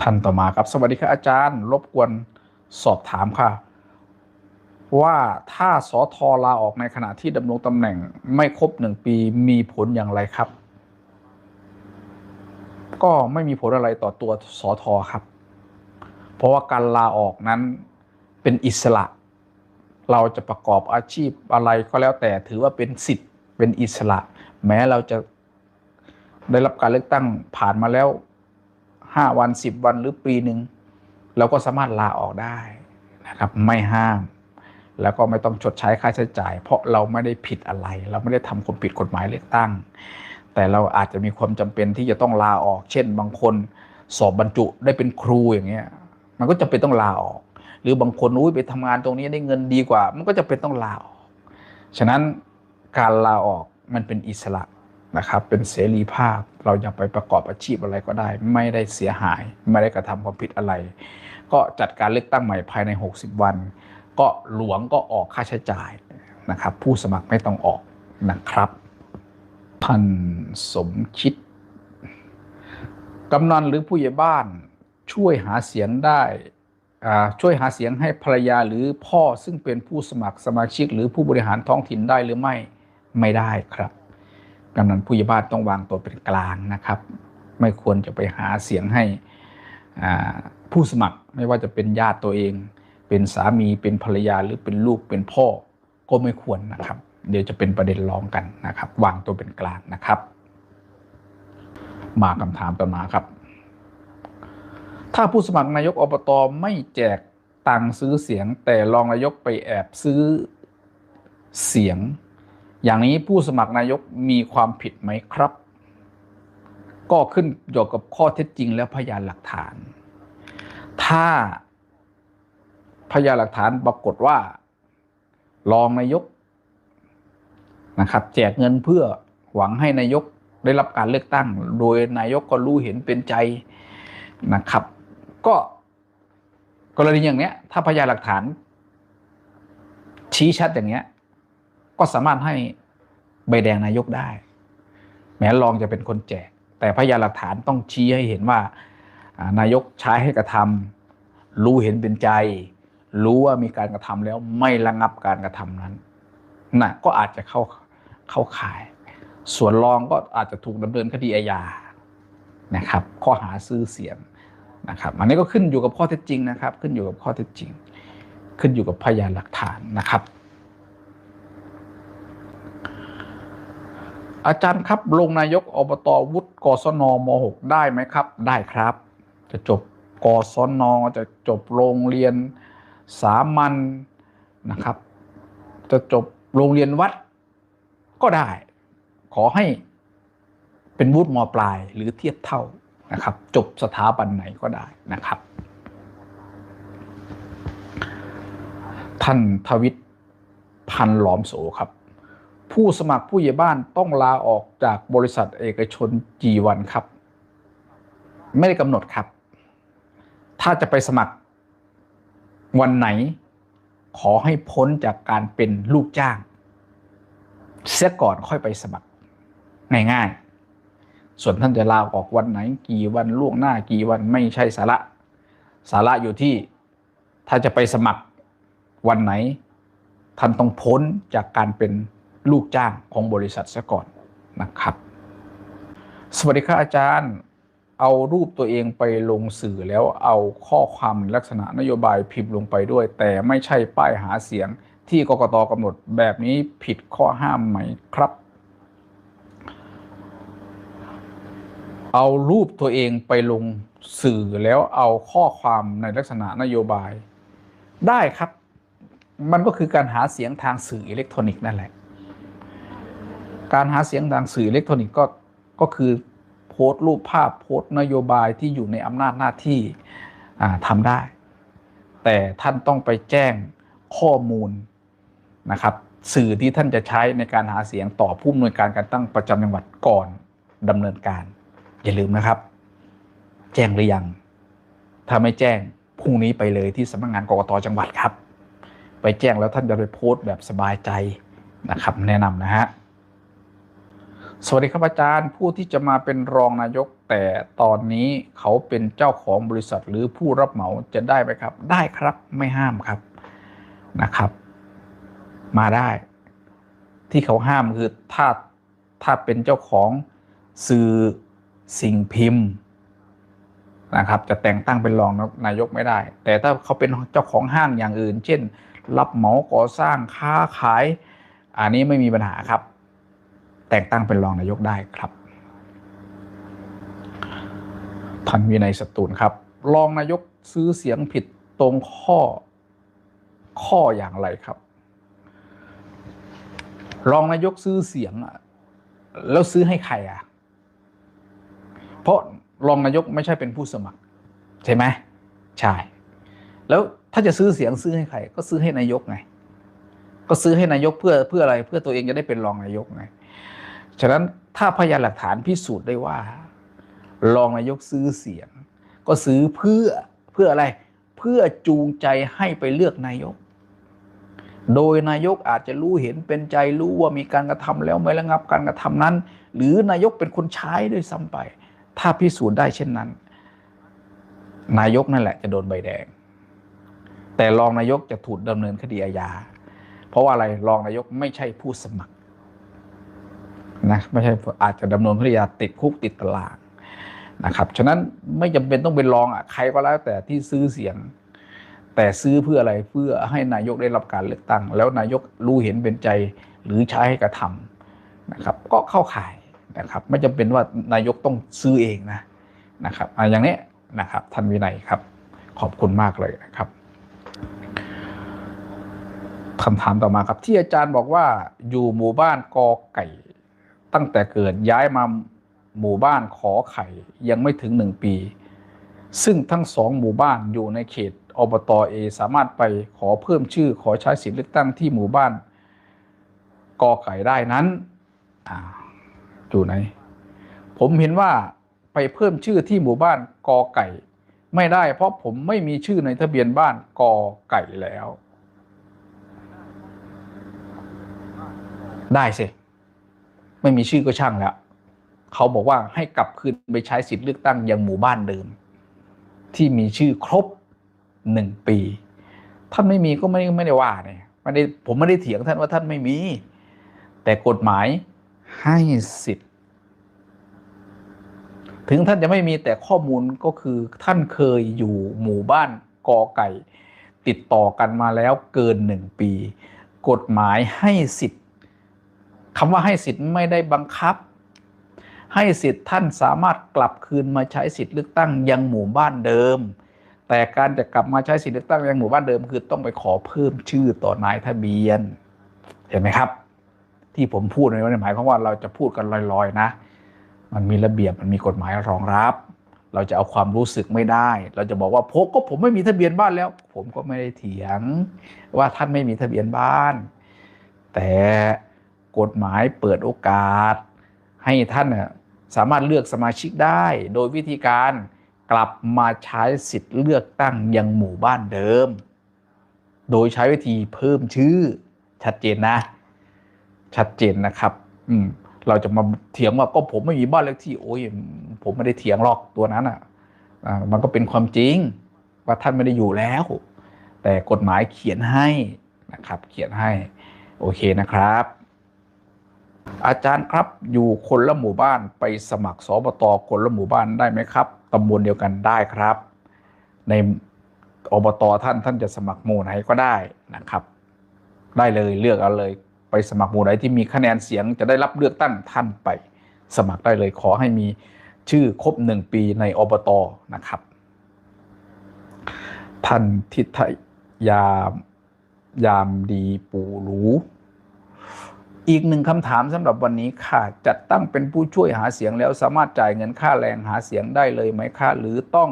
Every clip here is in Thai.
ท่านต่อมาครับ สวัสดีครับอาจารย์ รบกวนสอบถามค่ะ ว่าถ้าสอทอลาออกในขณะที่ดำรงตำแหน่งไม่ครบหนึ่งปีมีผลอย่างไรครับ ก็ไม่มีผลอะไรต่อตัวสอทอครับ เพราะว่าการลาออกนั้นเป็นอิสระ เราจะประกอบอาชีพอะไรก็แล้วแต่ถือว่าเป็นสิทธิ์เป็นอิสระ แม้เราจะได้รับการเลือกตั้งผ่านมาแล้ว 5วัน10วันหรือปีหนึ่งเราก็สามารถลาออกได้นะครับไม่ห้าม แล้วก็ไม่ต้องชดใช้ค่าใช้จ่าย เพราะเราไม่ได้ผิดอะไร เราไม่ได้ทำความผิดกฎหมายเลือกตั้ง แต่เราอาจจะมีความจำเป็นที่จะต้องลาออก เช่น บางคนสอบบรรจุได้เป็นครูอย่างเงี้ยมันก็จะเป็นต้องลาออก หรือบางคนอุ้ยไปทำงานตรงนี้ได้เงินดีกว่า มันก็จะเป็นต้องลาออก ฉะนั้นการลาออกมันเป็นอิสระ นะครับเป็นเสรีภาพเราอยากไปประกอบอาชีพอะไรก็ได้ ไม่ได้เสียหาย ไม่ได้กระทำความผิดอะไร ก็จัดการเลือกตั้งใหม่ภายใน 60 วัน ก็หลวงก็ออกค่าใช้จ่ายนะครับ ผู้สมัครไม่ต้องออกนะครับท่านสมคิดกำนันหรือผู้ใหญ่บ้านช่วยหาเสียงได้ช่วยหาเสียงให้ภรรยาหรือพ่อซึ่งเป็นผู้สมัครสมาชิกหรือผู้บริหารท้องถิ่นได้หรือไม่ไม่ได้ครับ กำนันผู้ใหญ่บ้านต้องวางตัวเป็นกลางนะครับ ไม่ควรจะไปหาเสียงให้ผู้สมัครไม่ว่าจะเป็นญาติตัวเอง เป็นสามีเป็นภรรยาหรือเป็นลูกเป็นพ่อก็ไม่ควรนะครับ เดี๋ยวจะเป็นประเด็นร้องกันนะครับ วางตัวเป็นกลางนะครับ มาคำถามต่อมาครับ ถ้าผู้สมัครนายกอบตไม่แจกตังค์ซื้อเสียง แต่รองนายกไปแอบซื้อเสียง อย่างนี้ผู้สมัครนายกมีความผิดไหมครับ ก็ขึ้นอยู่กับข้อเท็จจริงและพยานหลักฐาน ถ้าพยานหลักฐานปรากฏว่า รองนายกนะครับ แจกเงินเพื่อหวังให้นายกได้รับการเลือกตั้ง โดยนายกก็รู้เห็นเป็นใจนะครับ ก็กรณีอย่างเนี้ย ถ้าพยานหลักฐานชี้ชัดอย่างเนี้ย ก็สามารถให้ใบแดงนายกได้ แม้รองจะเป็นคนแจก แต่พยานหลักฐานต้องชี้ให้เห็นว่านายกใช้ให้กระทำรู้เห็นเป็นใจ รู้ว่ามีการกระทำแล้วไม่ระงับการกระทำนั้นน่ะก็อาจจะเข้าเข้าข่าย ส่วนรองก็อาจจะถูกดำเนินคดีอาญานะครับ ข้อหาซื้อเสียงนะครับอันนี้ก็ขึ้นอยู่กับข้อเท็จจริงนะครับ ขึ้นอยู่กับข้อเท็จจริง ขึ้นอยู่กับพยานหลักฐานนะครับ อาจารย์ครับลงนายกอบตวุฒิกศนม .6 ได้ไหมครับ ได้ครับ จะจบกศนจะจบโรงเรียนสามัญนนะครับ จะจบโรงเรียนวัดก็ได้ ขอให้เป็นวุฒิมปลายหรือเทียบเท่านะครับ จบสถาบันไหนก็ได้นะครับ ท่านทวิตพันหลอมโสครับ ผู้สมัครผู้ใหญ่บ้านต้องลาออกจากบริษัทเอกชนกี่วันครับ ไม่ได้กำหนดครับ ถ้าจะไปสมัครวันไหน ขอให้พ้นจากการเป็นลูกจ้าง เสียก่อนค่อยไปสมัคร ง่ายๆ ส่วนท่านจะลาออกวันไหน กี่วันล่วงหน้ากี่วันไม่ใช่สาระ สาระอยู่ที่ถ้าจะไปสมัครวันไหน ท่านต้องพ้นจากการเป็น ลูกจ้างของบริษัทซะก่อนนะครับ สวัสดีครับอาจารย์ เอารูปตัวเองไปลงสื่อแล้วเอาข้อความลักษณะนโยบายพิมพ์ลงไปด้วย แต่ไม่ใช่ป้ายหาเสียงที่กกตกำหนดแบบนี้ผิดข้อห้ามไหมครับ เอารูปตัวเองไปลงสื่อแล้วเอาข้อความในลักษณะนโยบาย ได้ครับ มันก็คือการหาเสียงทางสื่ออิเล็กทรอนิกส์นั่นแหละ การหาเสียงทางสื่ออิเล็กทรอนิกส์ก็ก็คือโพสต์รูปภาพโพสต์นโยบายที่อยู่ในอำนาจหน้าที่ทำได้ แต่ท่านต้องไปแจ้งข้อมูลนะครับสื่อที่ท่านจะใช้ในการหาเสียงต่อผู้อำนวยการการตั้งประจำจังหวัดก่อนดำเนินการ อย่าลืมนะครับ แจ้งหรือยัง ถ้าไม่แจ้งพรุ่งนี้ไปเลยที่สำนักงานกรกตจังหวัดครับ ไปแจ้งแล้วท่านจะไปโพสต์แบบสบายใจนะครับ แนะนำนะฮะ สวัสดีครับอาจารย์ผู้ที่จะมาเป็นรองนายก แต่ตอนนี้เขาเป็นเจ้าของบริษัทหรือผู้รับเหมาจะได้ไหมครับ ได้ครับไม่ห้ามครับนะครับ มาได้ ที่เขาห้ามคือถ้าถ้าเป็นเจ้าของสื่อสิ่งพิมพ์นะครับ จะแต่งตั้งเป็นรองนายกไม่ได้ แต่ถ้าเขาเป็นเจ้าของห้างอย่างอื่น เช่น รับเหมาก่อสร้างค้าขาย อันนี้ไม่มีปัญหาครับ แต่งตั้งเป็นรองนายกได้ครับท่านวินัยสตูลครับ รองนายกซื้อเสียงผิดตรงข้อข้ออย่างไรครับ รองนายกซื้อเสียงอะแล้วซื้อให้ใครอะ เพราะรองนายกไม่ใช่เป็นผู้สมัคร ใช่ไหมใช่ แล้วถ้าจะซื้อเสียงซื้อให้ใคร ก็ซื้อให้นายกไง ก็ซื้อให้นายกเพื่อเพื่ออะไร เพื่อตัวเองจะได้เป็นรองนายกไง ฉะนั้นถ้าพยานหลักฐานพิสูจน์ได้ว่า รองนายกซื้อเสียง ก็ซื้อเพื่อเพื่ออะไร เพื่อจูงใจให้ไปเลือกนายก โดยนายกอาจจะรู้เห็นเป็นใจรู้ว่ามีการกระทำแล้วไม่ระงับการกระทำนั้น หรือนายกเป็นคนใช้ด้วยซ้ำไป ถ้าพิสูจน์ได้เช่นนั้น นายกนั่นแหละจะโดนใบแดง แต่รองนายกจะถูกดำเนินคดีอาญาเพราะว่าอะไรรองนายกไม่ใช่ผู้สมัคร นะไม่ใช่อาจจะดำเนินคดีอาติดคุกติดตารางนะครับฉะนั้นไม่จำเป็นต้องเป็นรองอะใครก็แล้วแต่ที่ซื้อเสียง แต่ซื้อเพื่ออะไรเพื่อให้นายกได้รับการเลือกตั้ง แล้วนายกรู้เห็นเป็นใจหรือใช้ให้กระทำนะครับ ก็เข้าข่ายนะครับ ไม่จำเป็นว่านายกต้องซื้อเองนะนะครับออย่างนี้นะครับท่านวินัยครับ ขอบคุณมากเลยนะครับคำถามต่อมาครับ ที่อาจารย์บอกว่าอยู่หมู่บ้านกอไก่ ตั้งแต่เกิดย้ายมาหมู่บ้านขอไข่ยังไม่ถึงหนึ่งปี ซึ่งทั้งสองหมู่บ้านอยู่ในเขตอบตเอสามารถไปขอเพิ่มชื่อขอใช้สิทธิเลือกตั้งที่หมู่บ้านกอไก่ได้นั้นออยู่ไหน ผมเห็นว่าไปเพิ่มชื่อที่หมู่บ้านกอไก่ ไม่ได้ เพราะผมไม่มีชื่อในทะเบียนบ้านกอไก่แล้ว ได้สิ ไม่มีชื่อก็ช่างแล้ว เขาบอกว่าให้กลับคืนไปใช้สิทธิเลือกตั้งยังหมู่บ้านเดิม ที่มีชื่อครบหนึ่งปี ท่านไม่มีก็ไม่ไม่ได้ว่าเนี่ยไม่ได้ผมไม่ได้เถียงท่านว่าท่านไม่มี แต่กฎหมายให้สิทธิ์ ถึงท่านจะไม่มีแต่ข้อมูลก็คือท่านเคยอยู่หมู่บ้านกอไก่ ติดต่อกันมาแล้วเกินหนึ่งปี กฎหมายให้สิทธิ คำว่าให้สิทธิ์ไม่ได้บังคับ ให้สิทธิ์ท่านสามารถกลับคืนมาใช้สิทธิ์เลือกตั้งยังหมู่บ้านเดิม แต่การจะกลับมาใช้สิทธิ์เลือกตั้งยังหมู่บ้านเดิม คือต้องไปขอเพิ่มชื่อต่อนายทะเบียน เห็นไหมครับ ที่ผมพูดในวันนี้หมายความว่าเราจะพูดกันลอยๆนะ มันมีระเบียบมันมีกฎหมายรองรับ เราจะเอาความรู้สึกไม่ได้ เราจะบอกว่าพกก็ผมไม่มีทะเบียนบ้านแล้ว ผมก็ไม่ได้เถียง ว่าท่านไม่มีทะเบียนบ้าน แต่ กฎหมายเปิดโอกาส ให้ท่านน่ะสามารถเลือกสมาชิกได้ โดยวิธีการกลับมาใช้สิทธิ์เลือกตั้งยังหมู่บ้านเดิม โดยใช้วิธีเพิ่มชื่อชัดเจนนะ ชัดเจนนะครับอืมเราจะมาเถียงว่าก็ผมไม่มีบ้านเลขที่โอ้ยผมไม่ได้เถียงหรอกตัวนั้นอะอ่ามันก็เป็นความจริงว่าท่านไม่ได้อยู่แล้ว แต่กฎหมายเขียนให้นะครับ เขียนให้ โอเคนะครับ อาจารย์ครับอยู่คนละหมู่บ้านไปสมัครสบตคนละหมู่บ้านได้ไหมครับตำบลเดียวกันได้ครับ ในอบตท่านท่านจะสมัครหมู่ไหนก็ได้นะครับ ได้เลยเลือกเอาเลย ไปสมัครหมู่ไหนที่มีคะแนนเสียงจะได้รับเลือกตั้งท่านไป สมัครได้เลยขอให้มีชื่อครบหนึ่งปีในอบตนะครับ ท่านทิทยามยามดีปูรู้ อีกหนึ่งคำถามสำหรับวันนี้ค่ะ จัดตั้งเป็นผู้ช่วยหาเสียงแล้วสามารถจ่ายเงินค่าแรงหาเสียงได้เลยไหมคะหรือต้อง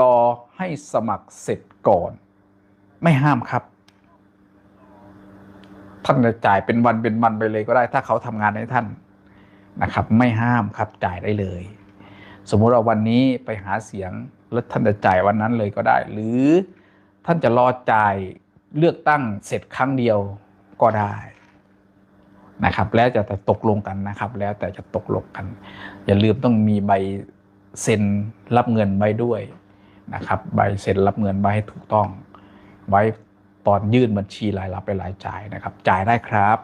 รอให้สมัครเสร็จก่อน ไม่ห้ามครับท่านจะจ่ายเป็นวันเป็นวันไปเลยก็ได้ ถ้าเขาทำงานให้ท่านนะครับ ไม่ห้ามครับจ่ายได้เลย สมมุติว่าวันนี้ไปหาเสียงแล้วท่านจะจ่ายวันนั้นเลยก็ได้ หรือท่านจะรอจ่ายเลือกตั้งเสร็จครั้งเดียวก็ได้ นะครับ แล้วจะตกลงกันนะครับ แล้วแต่จะตกลงกัน อย่าลืมต้องมีใบเซ็นรับเงินไว้ด้วยนะครับ ใบเซ็นรับเงินไว้ให้ถูกต้อง ไว้ตอนยื่นบัญชีรายรับไปรายจ่ายนะครับ จ่ายได้ครับ